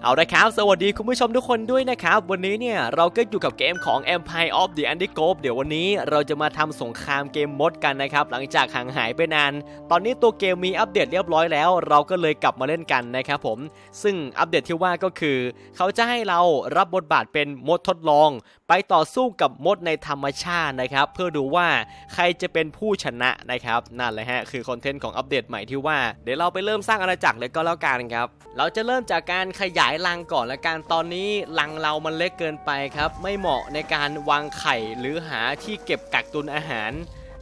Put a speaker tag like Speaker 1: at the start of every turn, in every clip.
Speaker 1: เอาละครับ สวัสดีคุณผู้ชมทุกคนด้วยนะครับ วันนี้เนี่ย เราก็อยู่กับเกมของ Empire of the Antigone เดี๋ยววันนี้เราจะมาทำสงครามเกมมดกันนะครับ หลังจากห่างหายไปนาน ตอนนี้ตัวเกมมีอัปเดตเรียบร้อยแล้ว เราก็เลยกลับมาเล่นกันนะครับผม ซึ่งอัปเดตที่ว่าก็คือ เขาจะให้เรารับบทบาทเป็นมดทดลอง ไปต่อสู้กับมดในธรรมชาตินะครับ เพื่อดูว่าใครจะเป็นผู้ชนะนะครับนั่นแหละฮะคือคอนเทนต์ของอัปเดตใหม่ที่ว่า เดี๋ยวเราไปเริ่มสร้างอาณาจักรเลยก็แล้วกันครับ เราจะเริ่มจากการขยายายรังก่อนละกันตอนนี้รังเรามันเล็กเกินไปครับ ไม่เหมาะในการวางไข่หรือหาที่เก็บกักตุนอาหาร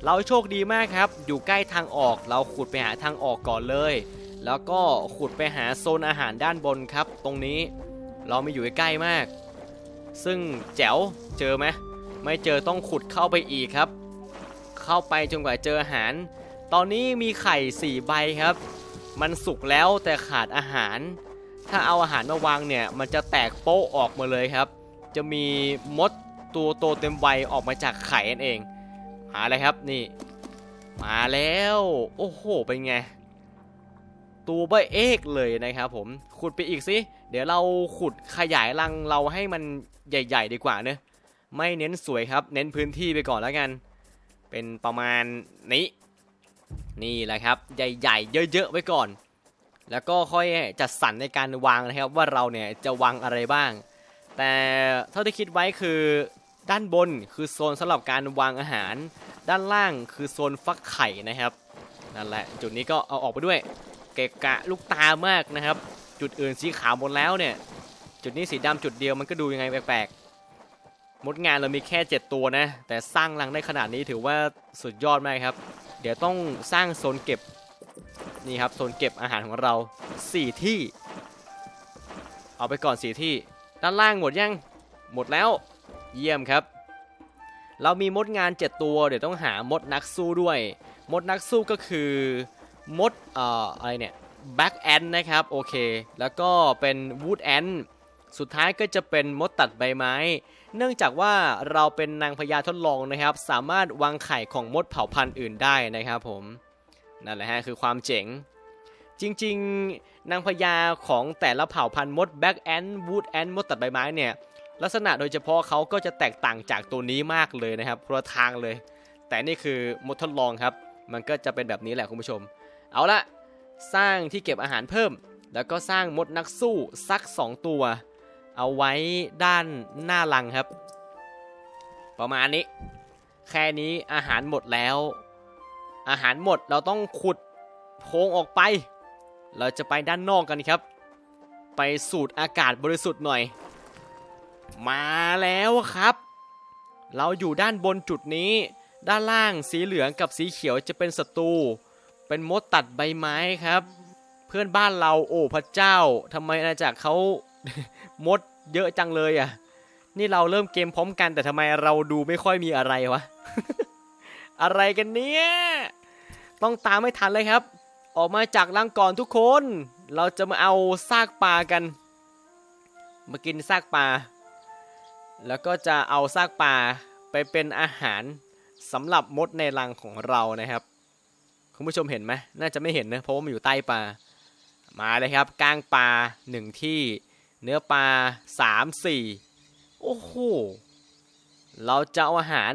Speaker 1: เราโชคดีมากครับ อยู่ใกล้ทางออกเราขุดไปหาทางออกก่อนเลย แล้วก็ขุดไปหาโซนอาหารด้านบนครับ ตรงนี้เราไม่อยู่ใกล้มาก ซึ่งแจ๋วเจอไหมไม่เจอต้องขุดเข้าไปอีกครับ เข้าไปจนกว่าเจออาหาร ตอนนี้มีไข่4ใบครับ มันสุกแล้วแต่ขาดอาหาร ถ้าเอาอาหารมาวางเนี่ย มันจะแตกโป๊ะออกมาเลยครับ จะมีมดตัวโตเต็มวัยออกมาจากไข่นั่นเอง หาอะไรครับนี่ มาแล้ว โอ้โห เป็นไง ตัวเบอเอกเลยนะครับผม ขุดไปอีกสิ เดี๋ยวเราขุดขยายรังเราให้มันใหญ่ ๆ ดีกว่าเนอะไม่เน้นสวยครับ เน้นพื้นที่ไปก่อนแล้วกัน เป็นประมาณนี้ นี่แหละครับ ใหญ่ ๆ เยอะ ๆ ไว้ก่อน แล้วก็ค่อยจัดสรรในการวางนะครับว่าเราเนี่ยจะวางอะไรบ้าง แต่เท่าที่คิดไว้คือด้านบนคือโซนสำหรับการวางอาหาร ด้านล่างคือโซนฟักไข่นะครับนั่นแหละจุดนี้ก็เอาออกไปด้วย เกะกะลูกตามากนะครับ จุดอื่นสีขาวหมดแล้วเนี่ย จุดนี้สีดำจุดเดียวมันก็ดูยังไงแปลกๆมดงานเรามีแค่ 7 ตัวนะ แต่สร้างรังได้ขนาดนี้ถือว่าสุดยอดมากครับ เดี๋ยวต้องสร้างโซนเก็บ นี่ครับโซนเก็บอาหารของเรา 4 ที่ เอาไปก่อน 4 ที่ ด้านล่างหมดยัง หมดแล้ว เยี่ยมครับ เรามีมดงาน 7 ตัว เดี๋ยวต้องหามดนักสู้ด้วย มดนักสู้ก็คือมดเอ่ออะไรเนี่ยแบ็กแอนนะครับ โอเค แล้วก็เป็นวูดแอนสุดท้ายก็จะเป็นมดตัดใบไม้ เนื่องจากว่าเราเป็นนางพญาทดลองนะครับ สามารถวางไข่ของมดเผ่าพันธุ์อื่นได้นะครับผม นั่นแหละฮะคือความเจ๋ง จริงๆ นางพญาของแต่ละเผ่าพันธุ์มดแบ็กแอนด์วูดแอนด์มดตัดใบไม้เนี่ยลักษณะโดยเฉพาะเขาก็จะแตกต่างจากตัวนี้มากเลยนะครับคนละทางเลย แต่นี่คือมดทดลองครับ มันก็จะเป็นแบบนี้แหละคุณผู้ชม เอาละสร้างที่เก็บอาหารเพิ่ม แล้วก็สร้างมดนักสู้สัก 2 ตัว เอาไว้ด้านหน้าลังครับ ประมาณนี้ แค่นี้อาหารหมดแล้ว อาหารหมดเราต้องขุดโพรงออกไป เราจะไปด้านนอกกันครับ ไปสูดอากาศบริสุทธิ์หน่อย มาแล้วครับ เราอยู่ด้านบนจุดนี้ ด้านล่างสีเหลืองกับสีเขียวจะเป็นศัตรูเป็นมดตัดใบไม้ครับ เพื่อนบ้านเราโอ้พระเจ้าทำไมอาณาจักรเขามดเยอะจังเลยอะ นี่เราเริ่มเกมพร้อมกันแต่ทำไมเราดูไม่ค่อยมีอะไรวะ อะไรกันเนี่ยต้องตามไม่ทันเลยครับ ออกมาจากรังก่อนทุกคน เราจะมาเอาซากปลากัน มากินซากปลา แล้วก็จะเอาซากปลาไปเป็นอาหารสำหรับมดในรังของเรานะครับ คุณผู้ชมเห็นไหมน่าจะไม่เห็นนะเพราะว่ามันอยู่ใต้ปลา มาเลยครับก้างปลาหนึ่งที่ เนื้อปลาสามสี่โอ้โห เราจะเอาอาหาร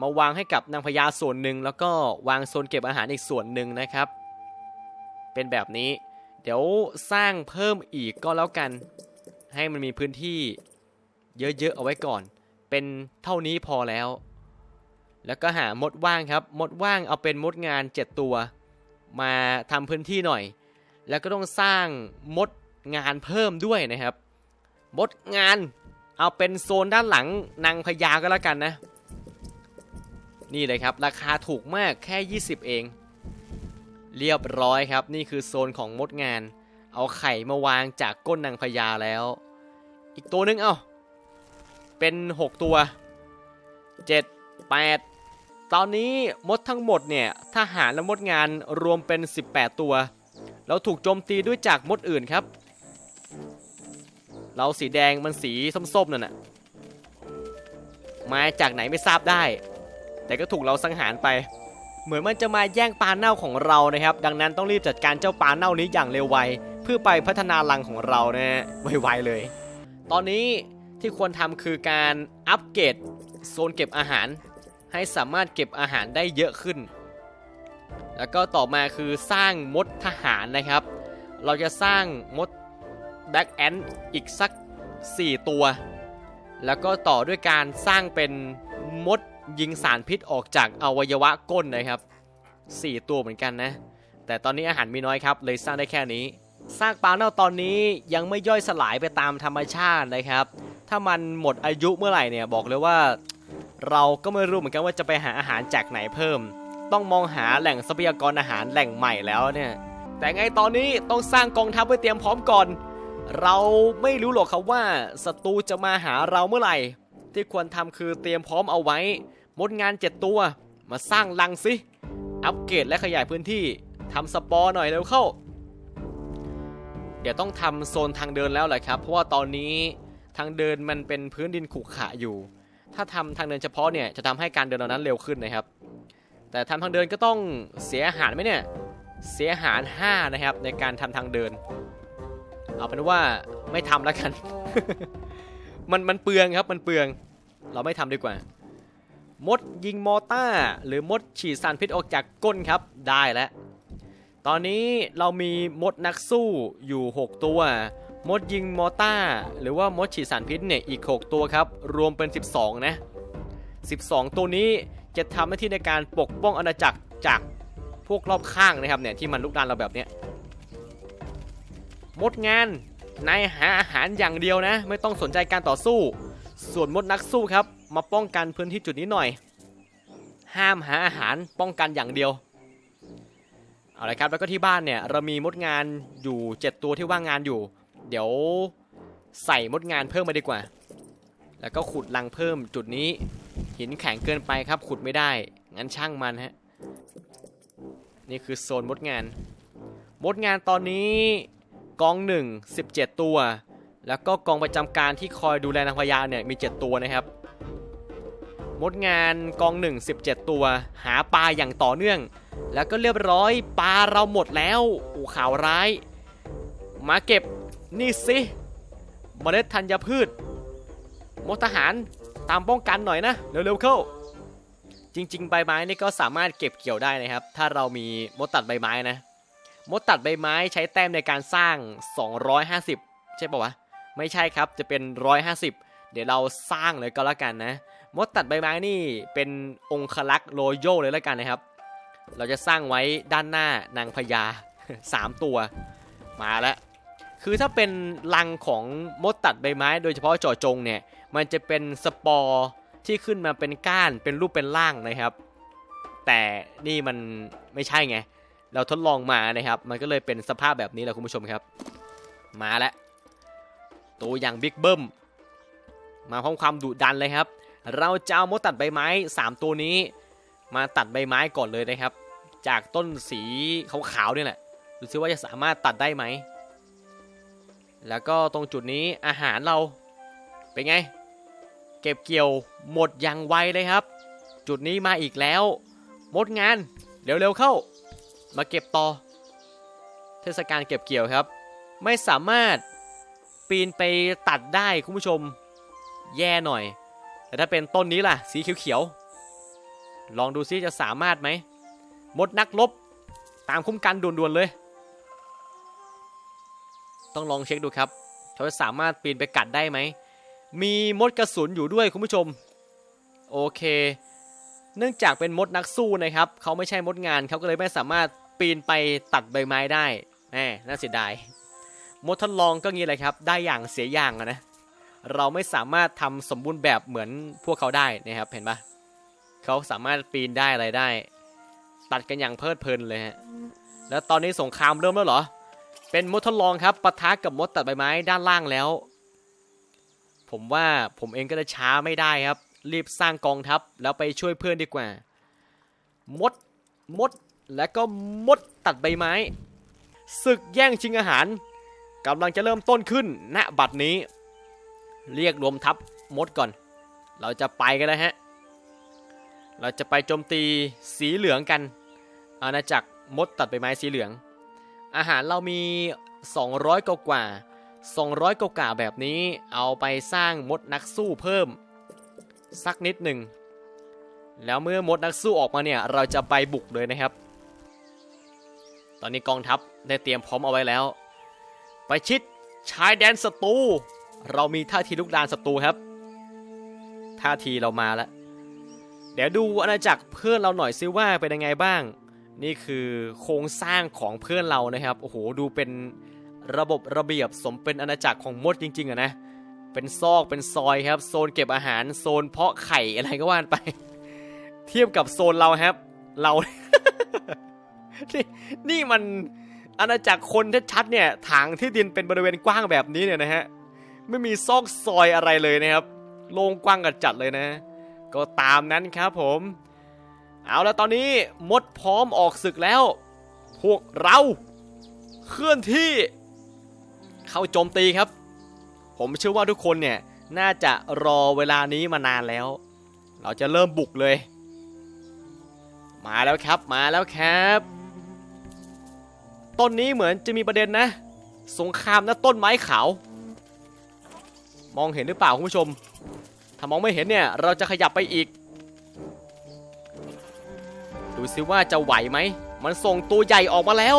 Speaker 1: มาวางให้กับนางพญาส่วนหนึ่งแล้วก็วางโซนเก็บอาหารอีกส่วนหนึ่งนะครับ เป็นแบบนี้ เดี๋ยวสร้างเพิ่มอีกก็แล้วกัน ให้มันมีพื้นที่เยอะๆเอาไว้ก่อน เป็นเท่านี้พอแล้ว แล้วก็หามดว่างครับ มดว่างเอาเป็นมดงาน 7 ตัว มาทำพื้นที่หน่อย แล้วก็ต้องสร้างมดงานเพิ่มด้วยนะครับ มดงานเอาเป็นโซนด้านหลังนางพญาก็แล้วกันนะ นี่เลยครับ ราคาถูกมากแค่ 20 เอง เรียบร้อยครับ นี่คือโซนของมดงาน เอาไข่มาวางจากก้นนางพญาแล้ว อีกตัวหนึงเอ้า เป็น 6 ตัว 7 8 ตอนนี้มดทั้งหมดเนี่ยทหารและมดงานรวมเป็น 18 ตัว เราถูกโจมตีด้วยจากมดอื่นครับ เราสีแดงมันสีส้มๆนั่นน่ะมาจากไหนไม่ทราบได้ แต่ก็ถูกเราสังหารไป เหมือนมันจะมาแย่งปลาเน่าของเรานะครับ ดังนั้นต้องรีบจัดการเจ้าปลาเน่านี้อย่างเร็วไวเพื่อไปพัฒนารังของเรานะฮะไวๆเลย ตอนนี้ที่ควรทำคือการอัปเกรดโซนเก็บอาหาร ให้สามารถเก็บอาหารได้เยอะขึ้น แล้วก็ต่อมาคือสร้างมดทหารนะครับ เราจะสร้างมดแบ็กแอนด์อีกสัก 4 ตัว แล้วก็ต่อด้วยการสร้างเป็น ยิงสารพิษออกจากอวัยวะก้นนะครับ 4 ตัวเหมือนกันนะ แต่ตอนนี้อาหารมีน้อยครับ เลยสร้างได้แค่นี้ซากปลาเน่าตอนนี้ยังไม่ย่อยสลายไปตามธรรมชาตินะครับ ถ้ามันหมดอายุเมื่อไหร่เนี่ยบอกเลยว่า เราก็ไม่รู้เหมือนกันว่าจะไปหาอาหารจากไหนเพิ่ม ต้องมองหาแหล่งทรัพยากรอาหารแหล่งใหม่แล้วเนี่ย แต่ไงตอนนี้ต้องสร้างกองทัพไว้เตรียมพร้อมก่อน เราไม่รู้หรอกครับว่าศัตรูจะมาหาเราเมื่อไหร่ ที่ควรทำคือเตรียมพร้อมเอาไว้ มดงานเจ็ดตัว มาสร้างรังสิ อัปเกรดและขยายพื้นที่ทำสปอร์หน่อยเร็วเข้า เดี๋ยวต้องทำโซนทางเดินแล้วแหละครับ เพราะว่าตอนนี้ทางเดินมันเป็นพื้นดินขรุขระอยู่ ถ้าทำทางเดินเฉพาะเนี่ยจะทำให้การเดินเรานั้นเร็วขึ้นนะครับ แต่ทำทางเดินก็ต้องเสียอาหารไหมเนี่ย เสียอาหาร 5 นะครับในการทำทางเดิน เอาเป็นว่าไม่ทำแล้วกัน มันมันเปลืองครับมันเปลือง เราไม่ทำดีกว่า มดยิงมอต้า หรือมดฉีดสารพิษออกจากก้นครับได้แล้ว ตอนนี้เรามีมดนักสู้อยู่ 6 ตัว มดยิงมอต้า หรือว่ามดฉีดสารพิษเนี่ยอีก 6 ตัวครับ รวมเป็น 12 นะ 12 ตัวนี้จะทำหน้าที่ในการปกป้องอาณาจักรจากพวกรอบข้างนะครับเนี่ยที่มันลุกดานเราแบบเนี้ยมดงาน นายหาอาหารอย่างเดียวนะ ไม่ต้องสนใจการต่อสู้ ส่วนมดนักสู้ครับ มาป้องกันพื้นที่จุดนี้หน่อย ห้ามหาอาหารป้องกันอย่างเดียวเอาละครับแล้วก็ที่บ้านเนี่ยเรามีมดงานอยู่ 7 ตัวที่ว่างงานอยู่ เดี๋ยวใส่มดงานเพิ่มมาดีกว่า แล้วก็ขุดรังเพิ่มจุดนี้ หินแข็งเกินไปครับ ขุดไม่ได้ งั้นช่างมันฮะนี่คือโซนมดงาน มดงานตอนนี้ กองหนึ่ง17 ตัว แล้วก็กองประจำการที่คอยดูแลนางพญาเนี่ยมี 7 ตัวนะครับ มดงานกองหนึ่ง17 ตัว หาปลาอย่างต่อเนื่อง แล้วก็เรียบร้อยปลาเราหมดแล้วอูข่าวร้าย มาเก็บนี่สิเมล็ดธัญพืช มดทหารตามป้องกันหน่อยนะ เร็วๆเข้า จริงๆ ใบไม้นี่ก็สามารถเก็บเกี่ยวได้นะครับ ถ้าเรามีมดตัดใบไม้นะ มดตัดใบไม้ใช้แต้มในการสร้าง 250 ใช่ปะวะ ไม่ใช่ครับจะเป็น 150 เดี๋ยวเราสร้างเลยก็แล้วกันนะ มดตัดใบไม้นี่เป็นองคลักษ์โรโยเลยแล้วกันนะครับ เราจะสร้างไว้ด้านหน้านางพญา 3 ตัว มาแล้ว คือถ้าเป็นรังของมดตัดใบไม้ โดยเฉพาะจาะจงเนี่ย มันจะเป็นสปอร์ที่ขึ้นมาเป็นก้านเป็นรูปเป็นร่างนะครับ แต่นี่มันไม่ใช่ไง เราทดลองมานะครับ มันก็เลยเป็นสภาพแบบนี้แหละคุณผู้ชมครับ มาแล้วตัวอย่างบิ๊กเบิ้มมาพร้อมความดุดันเลยครับ เราจะเอามดตัดใบไม้ 3 ตัวนี้ มาตัดใบไม้ก่อนเลยนะครับ จากต้นสีขาวๆนี่แหละดูซิว่าจะสามารถตัดได้ไหม แล้วก็ตรงจุดนี้อาหารเราเป็นไง เก็บเกี่ยวหมดอย่างไวเลยครับ จุดนี้มาอีกแล้วหมดงานเร็วๆเข้า มาเก็บต่อ เทศกาลเก็บเกี่ยวครับ ไม่สามารถปีนไปตัดได้คุณผู้ชมแย่หน่อย แต่ถ้าเป็นต้นนี้ล่ะ สีเขียวๆลองดูซิจะสามารถไหมมดนักลบตามคุ้มกันด่วนๆเลย ต้องลองเช็คดูครับเขาจะสามารถปีนไปกัดได้ไหม มีมดกระสุนอยู่ด้วยคุณผู้ชม โอเค เนื่องจากเป็นมดนักสู้นะครับ เขาไม่ใช่มดงานเขาก็เลยไม่สามารถ ปีนไปตัดใบไม้ได้แหมน่าเสียดายมดทดลองก็งี้เลยครับ ได้อย่างเสียอย่างอะนะ เราไม่สามารถทำสมบูรณ์แบบเหมือนพวกเขาได้นะครับ เห็นปะเขาสามารถปีนได้อะไรได้ ตัดกันอย่างเพลิดเพลินเลยฮะ แล้วตอนนี้สงครามเริ่มแล้วเหรอ เป็นมดทดลองครับปะทะกับมดตัดใบไม้ด้านล่างแล้ว ผมว่าผมเองก็จะช้าไม่ได้ครับ รีบสร้างกองทัพแล้วไปช่วยเพื่อนดีกว่า มด มด และก็มดตัดใบไม้ศึกแย่งชิงอาหารกำลังจะเริ่มต้นขึ้นณบัดนี้ เรียกรวมทัพมดก่อน เราจะไปกันแล้วฮะ เราจะไปโจมตีสีเหลืองกัน อาณาจักรมดตัดใบไม้สีเหลือง อาหารเรามี 200กว่ากว่า 200กว่ากว่าแบบนี้เอาไปสร้างมดนักสู้เพิ่ม สักนิดหนึ่ง แล้วเมื่อมดนักสู้ออกมาเนี่ย เราจะไปบุกเลยนะครับ ตอนนี้กองทัพได้เตรียมพร้อมเอาไว้แล้ว ไปชิดชายแดนศัตรู เรามีท่าทีลุกดานศัตรูครับ ท่าทีเรามาแล้ว เดี๋ยวดูอาณาจักรเพื่อนเราหน่อยซิว่าเป็นยังไงบ้าง นี่คือโครงสร้างของเพื่อนเรานะครับ โอ้โห ดูเป็นระบบระเบียบสมเป็นอาณาจักรของมดจริงๆอะนะ เป็นซอกเป็นซอยครับ โซนเก็บอาหาร โซนเพาะไข่อะไรก็ว่านไป เทียบกับโซนเราครับ เรา นี่นี่มันอาณาจักรคนชัดๆเนี่ยถางที่ดินเป็นบริเวณกว้างแบบนี้เนี่ยนะฮะไม่มีซอกซอยอะไรเลยนะครับโล่งกว้างกันจัดเลยนะ ก็ตามนั้นครับผม เอาแล้วตอนนี้มดพร้อมออกศึกแล้ว พวกเราเคลื่อนที่เข้าโจมตีครับ ผมเชื่อว่าทุกคนเนี่ยน่าจะรอเวลานี้มานานแล้ว เราจะเริ่มบุกเลย มาแล้วครับมาแล้วครับ ต้นนี้เหมือนจะมีประเด็นนะ สงครามนะต้นไม้ขาว มองเห็นหรือเปล่าคุณผู้ชม ถ้ามองไม่เห็นเนี่ยเราจะขยับไปอีก ดูซิว่าจะไหวไหม มันส่งตัวใหญ่ออกมาแล้ว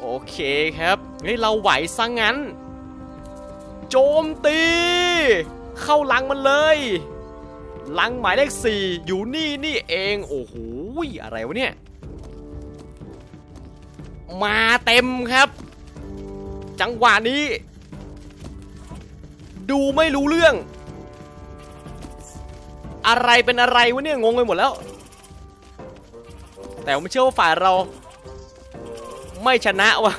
Speaker 1: โอเคครับเฮ้ยเราไหวซะงงั้น โจมตี เข้าหลังมันเลยหลังหมายเลขสี่อยู่นี่นี่เอง โอ้โห อะไรวะเนี่ย มาเต็มครับ จังหวะนี้ ดูไม่รู้เรื่อง อะไรเป็นอะไรวะเนี่ยงงไปหมดแล้ว แต่ผมเชื่อว่าฝ่ายเรา ไม่ชนะวะ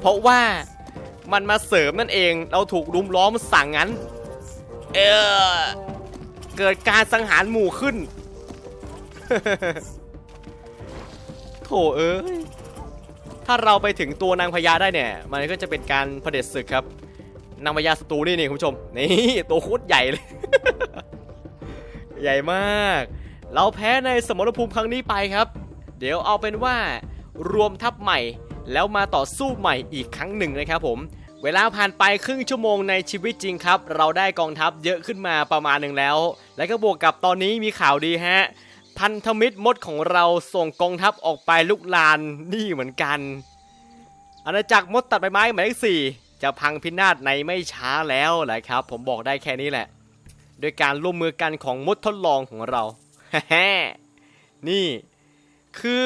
Speaker 1: เพราะว่ามันมาเสริมนั่นเองเราถูกรุมล้อมสั่งงั้น เออ เกิดการสังหารหมู่ขึ้น โถเอ้ย ถ้าเราไปถึงตัวนางพญาได้เนี่ย มันก็จะเป็นการเผด็จศึกครับ นางพญาศัตรูนี่นี่คุณผู้ชม นี่ตัวโคตรใหญ่เลย ใหญ่มาก เราแพ้ในสมรภูมิครั้งนี้ไปครับ เดี๋ยวเอาเป็นว่ารวมทัพใหม่แล้วมาต่อสู้ใหม่อีกครั้งหนึ่งนะครับผม เวลาผ่านไปครึ่งชั่วโมงในชีวิตจริงครับ เราได้กองทัพเยอะขึ้นมาประมาณหนึ่งแล้ว และก็บวกกับตอนนี้มีข่าวดีฮะ พันธมิตรมดของเราส่งกองทัพออกไปลุกลานนี่เหมือนกันอาณาจักรมดตัดใบไม้หมายเลขสี่จะพังพินาศในไม่ช้าแล้วแหละครับ ผมบอกได้แค่นี้แหละ โดยการร่วมมือกันของมดทดลองของเรา นี่ คือ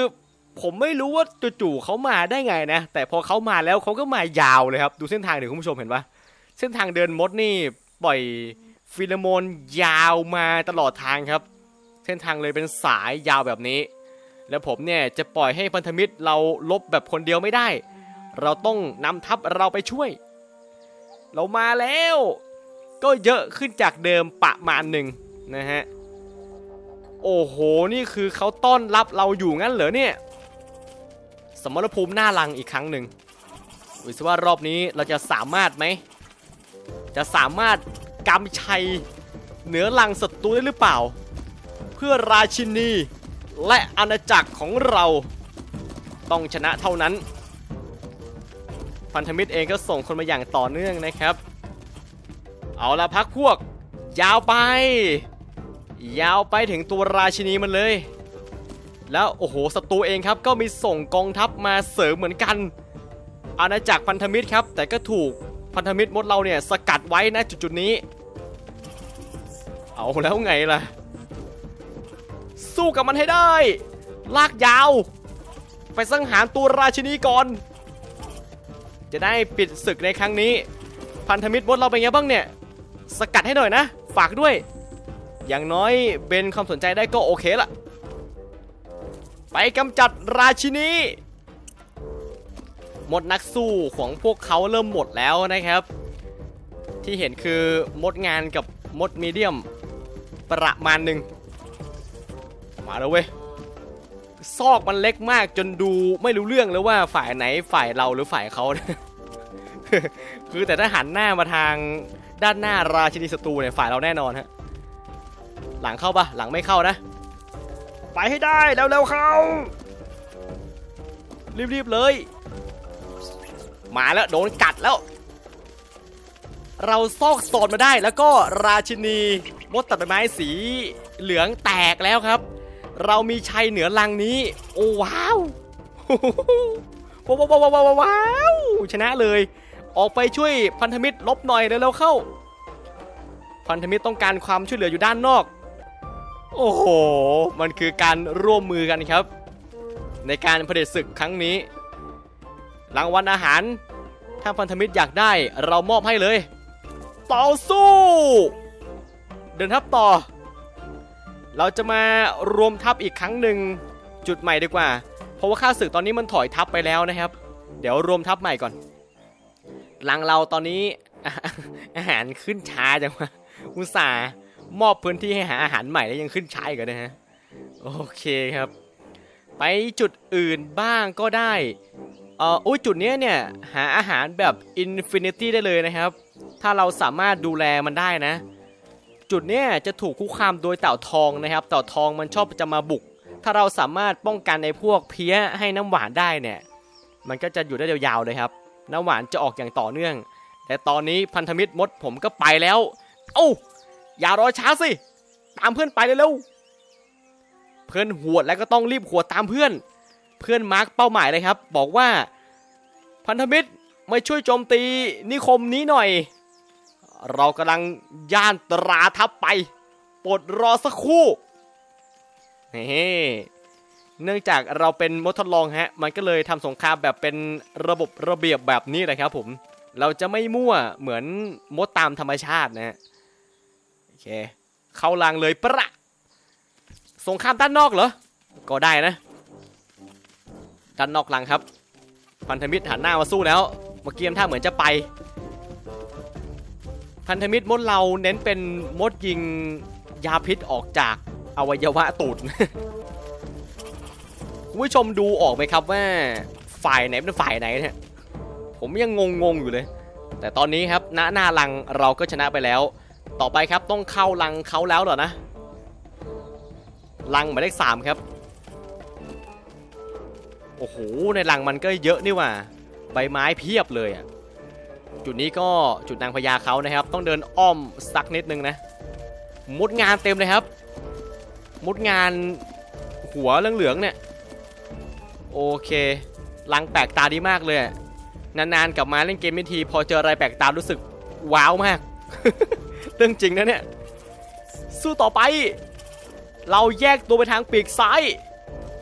Speaker 1: ผมไม่รู้ว่าจู่ๆเขามาได้ไงนะ แต่พอเขามาแล้วเขาก็มายาวเลยครับ ดูเส้นทางเดี๋ยวคุณผู้ชมเห็นปะเส้นทางเดินมดนี่ปล่อยฟิโลโมนยาวมาตลอดทางครับ เส้นทางเลยเป็นสายยาวแบบนี้ แล้วผมเนี่ยจะปล่อยให้พันธมิตรเราลบแบบคนเดียวไม่ได้ เราต้องนำทัพเราไปช่วย เรามาแล้ว ก็เยอะขึ้นจากเดิมประมาณหนึ่งนะฮะ โอ้โห นี่คือเขาต้อนรับเราอยู่งั้นเหรอเนี่ย สมรภูมิหน้าลังอีกครั้งหนึ่งดูสิว่ารอบนี้เราจะสามารถไหม จะสามารถกำชัยเหนือลังศัตรูได้หรือเปล่า เพื่อราชินีและอาณาจักรของเราต้องชนะเท่านั้น พันธมิตรเองก็ส่งคนมาอย่างต่อเนื่องนะครับ เอาละพักพวก ยาวไป ยาวไปถึงตัวราชินีมันเลย แล้วโอ้โหศัตรูเองครับก็มีส่งกองทัพมาเสริมเหมือนกัน อาณาจักรพันธมิตรครับ แต่ก็ถูกพันธมิตรมดเราเนี่ยสกัดไว้นะจุดๆนี้ เอาแล้วไงล่ะ สู้กับมันให้ได้ ลากยาว ไปสังหารตัวราชินีก่อน จะได้ปิดศึกในครั้งนี้ พันธมิตรมดเราเป็นไงบ้างเนี่ย สกัดให้หน่อยนะ ฝากด้วย อย่างน้อยเบนความสนใจได้ก็โอเคละ ไปกำจัดราชินีหมดนักสู้ของพวกเขาเริ่มหมดแล้วนะครับ ที่เห็นคือมดงานกับมดมีเดียมประมาณหนึ่งมาแล้วเว้ยซอกมันเล็กมากจนดูไม่รู้เรื่องเลยว่าฝ่ายไหนฝ่ายเราหรือฝ่ายเขา คือแต่ถ้าหันหน้ามาทางด้านหน้าราชินีศัตรูเนี่ยฝ่ายเราแน่นอนฮะหลังเข้าปะหลังไม่เข้านะ ไปให้ได้เร็วๆเข้ารีบๆเลย มาแล้วโดนกัดแล้ว เราซอกโซนมาได้แล้วก็ราชินีมดตัดใบไม้สีเหลืองแตกแล้วครับ เรามีชัยเหนือลังนี้ โอ้ว้าวว้าวว้าวว้าวว้าวว้าวชนะเลย ออกไปช่วยพันธมิตรลบหน่อยเร็วๆเข้า พันธมิตรต้องการความช่วยเหลืออยู่ด้านนอก โอ้โห มันคือการร่วมมือกันครับ ในการเผด็จศึกครั้งนี้ รางวัลอาหาร ถ้าพันธมิตรอยากได้เรามอบให้เลย ต่อสู้ เดินทัพต่อ เราจะมารวมทัพอีกครั้งหนึ่งจุดใหม่ดีกว่า เพราะว่าข้าศึกตอนนี้มันถอยทัพไปแล้วนะครับ เดี๋ยวรวมทัพใหม่ก่อนหลังเราตอนนี้อาหารขึ้นช้าจังวะอุตส่าห์ มอบพื้นที่ให้หาอาหารใหม่แล้วยังขึ้นใช้กเหรอนะฮะ โอเคครับ ไปจุดอื่นบ้างก็ได้เอ่ออุ้ยจุดเนี้ยเนี่ย หาอาหารแบบอินฟินิตี้ได้เลยนะครับ ถ้าเราสามารถดูแลมันได้นะ จุดเนี้ยจะถูกคุกคามโดยเต่าทองนะครับ เต่าทองมันชอบจะมาบุก ถ้าเราสามารถป้องกันในพวกเพี้ยให้น้ำหวานได้เนี่ย มันก็จะอยู่ได้ยาวๆเลยครับ น้ำหวานจะออกอย่างต่อเนื่อง แต่ตอนนี้พันธมิตรมดผมก็ไปแล้ว เอ้า อย่ารอช้าสิ ตามเพื่อนไปเร็วๆเพื่อนหวดแล้วก็ต้องรีบหวดตามเพื่อน เพื่อนมาร์กเป้าหมายเลยครับ บอกว่าพันธมิตรมาช่วยโจมตีนิคมนี้หน่อย เรากำลังย่านตราทับไปปรดรอสักครู่นี่เนื่องจากเราเป็นมดทดลองฮะ มันก็เลยทำสงครามแบบเป็นระบบระเบียบแบบนี้เลยครับผม เราจะไม่มั่วเหมือนมดตามธรรมชาตินะฮะ เค เข้าลางเลยประสงครามด้านนอกเหรอ ก็ได้นะ ด้านนอกลังครับ พันธมิตรหันหน้ามาสู้แล้ว เมื่อกี้ทำท่าเหมือนจะไป พันธมิตรมดเราเน้นเป็นมดยิงยาพิษออกจากอวัยวะตูดคุณผู้ชมดูออกไหมครับว่าฝ่ายไหนเป็นฝ่ายไหนเนี่ยผมยังงงๆอยู่เลย แต่ตอนนี้ครับณหน้าลังเราก็ชนะไปแล้ว ต่อไปครับต้องเข้าลังเขาแล้วเหรอนะลังหมายเลขสามครับ โอ้โห ในลังมันก็เยอะนี่ว่า ใบไม้เพียบเลยอะ จุดนี้ก็จุดนางพญาเขานะครับ ต้องเดินอ้อมสักนิดนึงนะ มุดงานเต็มเลยครับ มุดงานหัวเหลืองๆเนี่ย โอเคลังแปลกตาดีมากเลย นานๆกลับมาเล่นเกมไม่ที พอเจออะไรแปลกตารู้สึกว้าวมาก เรื่องจริงนะเนี่ย สู้ต่อไป เราแยกตัวไปทางปีกซ้าย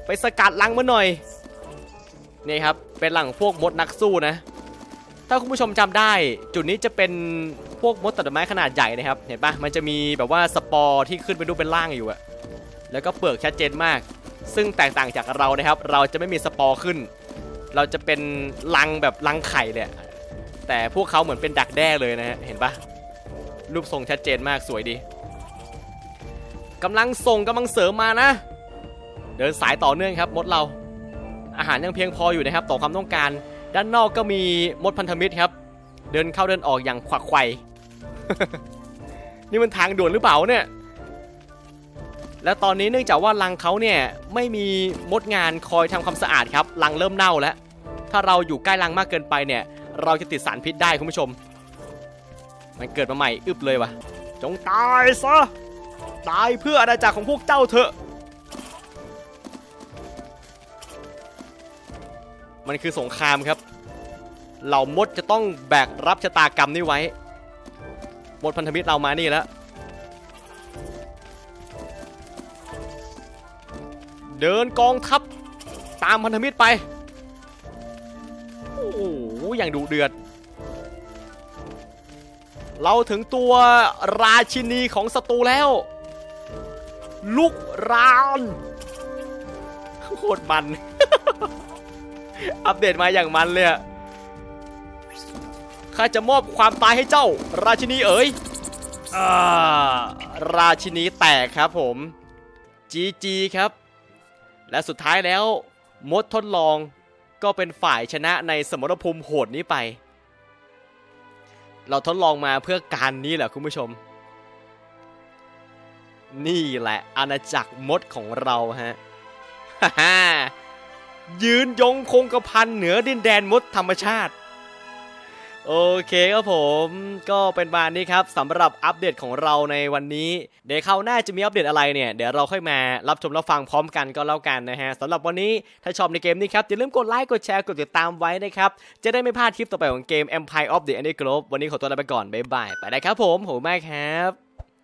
Speaker 1: ไปสกัดลังมาหน่อย นี่ครับ เป็นหลังพวกมดนักสู้นะ ถ้าคุณผู้ชมจำได้ จุดนี้จะเป็นพวกมดตัดไม้ขนาดใหญ่นะครับ เห็นปะมันจะมีแบบว่าสปอร์ที่ขึ้นไปดูเป็นล่างอยู่อะแล้วก็เปลือกชัดเจนมาก ซึ่งแตกต่างจากเรานะครับ เราจะไม่มีสปอร์ขึ้น เราจะเป็นลังแบบลังไข่เลยอะแต่พวกเขาเหมือนเป็นดักแด้เลยนะฮะ เห็นปะ รูปทรงชัดเจนมากสวยดีกำลังส่งกำลังเสริมมานะ เดินสายต่อเนื่องครับมดเรา อาหารยังเพียงพออยู่นะครับต่อความต้องการ ด้านนอกก็มีมดพันธมิตรครับ เดินเข้าเดินออกอย่างขวักไขวนี่มันทางด่วนหรือเปล่าเนี่ย แล้วตอนนี้เนื่องจากว่ารังเขาเนี่ยไม่มีมดงานคอยทำความสะอาดครับรังเริ่มเน่าแล้ว ถ้าเราอยู่ใกล้รังมากเกินไปเนี่ย เราจะติดสารพิษได้คุณผู้ชม มันเกิดมาใหม่อึบเลยวะจงตายซะตายเพื่ออาณาจักรของพวกเจ้าเถอะ มันคือสงครามครับ เหล่ามดจะต้องแบกรับชะตากรรมนี้ไว้ มดพันธมิตรเรามานี่แล้ว เดินกองทัพตามพันธมิตรไป โอ้โหอย่างดุเดือด เราถึงตัวราชินีของศัตรูแล้วลุกรานโคตรมัน อัปเดตมาอย่างมันเลยข้าจะมอบความตายให้เจ้า ราชินีเอ๋ยอราชินีแตกครับผมจีจีครับ และสุดท้ายแล้ว มดทดลองก็เป็นฝ่ายชนะในสมรภูมิโหดนี้ไป เราทดลองมาเพื่อการนี้แหละคุณผู้ชม นี่แหละอาณาจักรมดของเราฮะฮ่าฮ่ายืนยงคงกระพันเหนือดินแดนมดธรรมชาติ โอเคครับผมก็เป็นบานนี้ครับสำหรับอัปเดตของเราในวันนี้ เดี๋ยวคราวหน้าจะมีอัปเดตอะไรเนี่ย เดี๋ยวเราค่อยมารับชมรับฟังพร้อมกันก็แล้วกันนะฮะสำหรับวันนี้ถ้าชอบในเกมนี้ครับอย่าลืมกดไลค์กดแชร์กดติดตามไว้นะครับ จะได้ไม่พลาดคลิปต่อไปของเกม Empire of the Andy Globe วันนี้ขอตัวลาไปก่อนบ๊ายบายไปได้ครับผมโหมากครับ